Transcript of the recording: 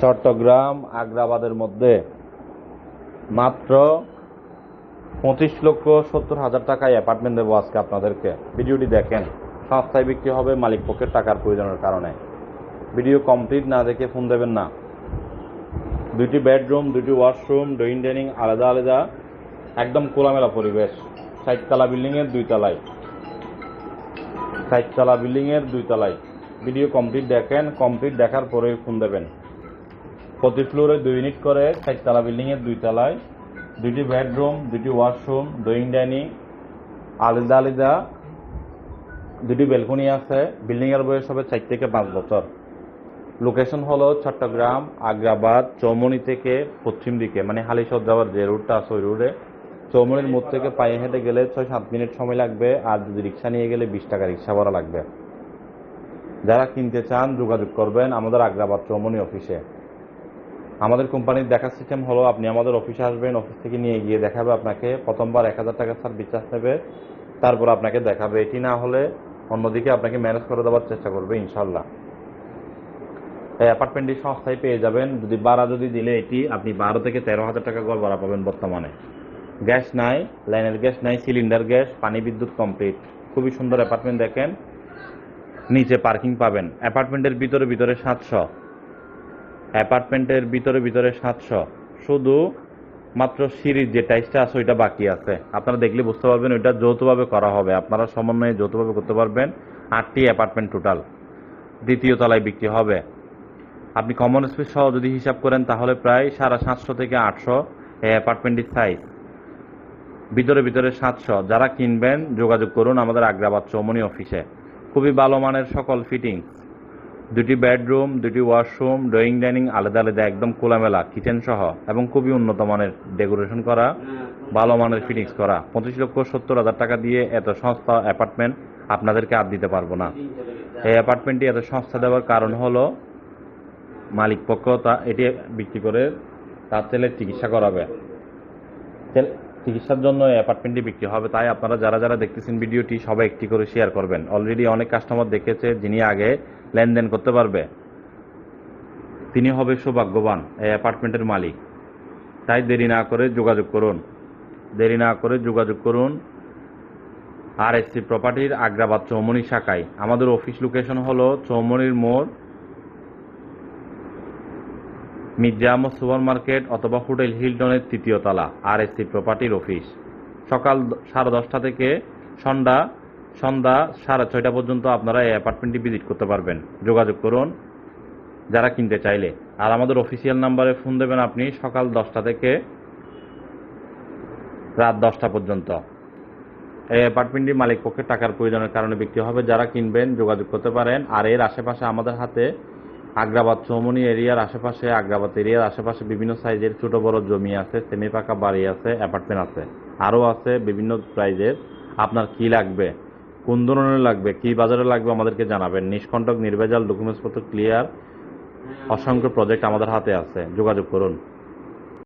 চট্টগ্রাম আগ্রাবাদের মধ্যে মাত্র পঁচিশ লক্ষ সত্তর হাজার টাকায় অ্যাপার্টমেন্ট দেবো আজকে আপনাদেরকে। ভিডিওটি দেখেন সংস্থায় বিক্রি হবে, মালিক পক্ষের টাকার প্রয়োজনের কারণে। ভিডিও কমপ্লিট না দেখে ফোন দেবেন না। দুটি বেডরুম দুটি ওয়াশরুম ড্রয়িং ডাইনিং আলাদা আলাদা, একদম খোলামেলা পরিবেশ। সাইটতলা বিল্ডিংয়ের দুই তলায় সাইটতলা বিল্ডিংয়ের দুই তলায় ভিডিও কমপ্লিট দেখেন কমপ্লিট দেখার পরে ফোন দেবেন। প্রতি ফ্লোরে দুই ইউনিট করে চারতলা বিল্ডিংয়ের দুই তলায় দুইটি বেডরুম দুটি ওয়াশরুম ড্রয়িং ডাইনিং, আলাদা আলাদা দুটি বেলকনি আছে। বিল্ডিংয়ের বয়স হবে চার থেকে পাঁচ বছর। লোকেশন হলো চট্টগ্রাম, আগ্রাবাদ চৌমনি থেকে পশ্চিম দিকে মানে হালিশদ্রাবাদ যে রুটটা আছে ওই রুটে চৌমনির মোড় থেকে পায়ে হেঁটে গেলে ছয় সাত মিনিট সময় লাগবে আর যদি রিক্সা নিয়ে গেলে বিশ টাকা রিক্সা ভাড়া লাগবে। যারা কিনতে চান যোগাযোগ করবেন আমাদের আগ্রাবাদ চৌমনি অফিসে। আমাদের কোম্পানির দেখার সিস্টেম হলো আপনি আমাদের অফিসে আসবেন অফিস থেকে নিয়ে গিয়ে দেখাবে আপনাকে, প্রথমবার এক হাজার টাকা স্যার বিশ্বাস নেবে, তারপর আপনাকে দেখাবে। এটি না হলে অন্যদিকে আপনাকে ম্যানেজ করে দেওয়ার চেষ্টা করবে ইনশাল্লাহ এই অ্যাপার্টমেন্টটি সস্তায় পেয়ে যাবেন, যদি ভাড়া যদি দিলে এটি আপনি বারো থেকে তেরো হাজার টাকা গড় ভাড়া পাবেন বর্তমানে। গ্যাস নাই, লাইনের গ্যাস নাই, সিলিন্ডার গ্যাস, পানি বিদ্যুৎ কমপ্লিট খুবই সুন্দর অ্যাপার্টমেন্ট দেখেন, নিচে পার্কিং পাবেন। অ্যাপার্টমেন্টের ভিতরে ভিতরে সাতশো। অ্যাপার্টমেন্টের ভিতরে ভিতরে সাতশো। শুধু মাত্র সিঁড়ির যে টাইসটা আছে ওইটা বাকি আছে। আপনারা দেখলে বুঝতে পারবেন, ওইটা যৌথভাবে করা হবে। আপনারা সমন্বয়ে যৌথভাবে করতে পারবেন। আটটি অ্যাপার্টমেন্ট টোটাল দ্বিতীয় তলায় বিক্রি হবে। আপনি কমন স্পেস সহ যদি হিসাব করেন, তাহলে প্রায় সাড়ে সাতশো থেকে আটশো এই অ্যাপার্টমেন্টটির সাইজ ভিতরে ভিতরে সাতশো। যারা কিনবেন, যোগাযোগ করুন আমাদের আগ্রাবাদ চৌমনি অফিসে খুবই ভালো মানের সকল ফিটিংস দুটি বেডরুম, দুটি ওয়াশরুম, ড্রয়িং ডাইনিং আলাদা আলাদা একদম খোলামেলা, কিচেন সহ, এবং খুবই উন্নত মানের ডেকোরেশন করা, ভালো মানের ফিটিংস করা। পঁচিশ লক্ষ সত্তর হাজার টাকা দিয়ে এত সস্তা অ্যাপার্টমেন্ট আপনাদেরকে আর দিতে পারব না। এই অ্যাপার্টমেন্টটি এত সস্তা দেওয়ার কারণ হলো মালিক পক্ষ তা এটি বিক্রি করে তার ছেলের চিকিৎসা করাবে। চিকিৎসার জন্য অ্যাপার্টমেন্টটি বিক্রি হবে, তাই আপনারা যারা যারা দেখতেছেন ভিডিওটি সবাই একটি করে শেয়ার করবেন। অলরেডি অনেক কাস্টমার দেখেছে যিনি আগে লেনদেন করতে পারবে? তিনি হবে সৌভাগ্যবান এই অ্যাপার্টমেন্টের মালিক। তাই দেরি না করে যোগাযোগ করুন। দেরি না করে যোগাযোগ করুন আর এসসি প্রপার্টির আগ্রাবাদ চৌমনি শাখায়। আমাদের অফিস লোকেশন হলো চৌমনির মোড়, মির্জা আহমদ সুপার মার্কেট অথবা হোটেল হিলটনের তৃতীয় তলা আর এসসি প্রপার্টির অফিস। সকাল সাড়ে দশটা থেকে সন্ধ্যা সন্ধ্যা সাড়ে ছয়টা পর্যন্ত আপনারা এই অ্যাপার্টমেন্টটি ভিজিট করতে পারবেন। যোগাযোগ করুন, যারা কিনতে চাইলে। আর আমাদের অফিসিয়াল নাম্বারে ফোন দেবেন আপনি সকাল দশটা থেকে রাত দশটা পর্যন্ত। এই অ্যাপার্টমেন্টটি মালিক পক্ষের টাকার প্রয়োজনের কারণে বিক্রি হবে। যারা কিনবেন, যোগাযোগ করতে পারেন। আর এর আশেপাশে আমাদের হাতে আগ্রাবাদ চৌমনি এরিয়ার আশেপাশে, আগ্রাবাদ এরিয়ার আশেপাশে বিভিন্ন সাইজের ছোট বড় জমি আছে সেমি পাকা বাড়ি আছে অ্যাপার্টমেন্ট আছে। আরও আছে বিভিন্ন প্রাইজের আপনার কি লাগবে? কোন ধরনের লাগবে কি বাজারে লাগবে আমাদেরকে জানাবেন। নিষ্কণ্টক নির্ভেজাল ডকুমেন্টসপত্র ক্লিয়ার অসংখ্য প্রজেক্ট আমাদের হাতে আছে। যোগাযোগ করুন।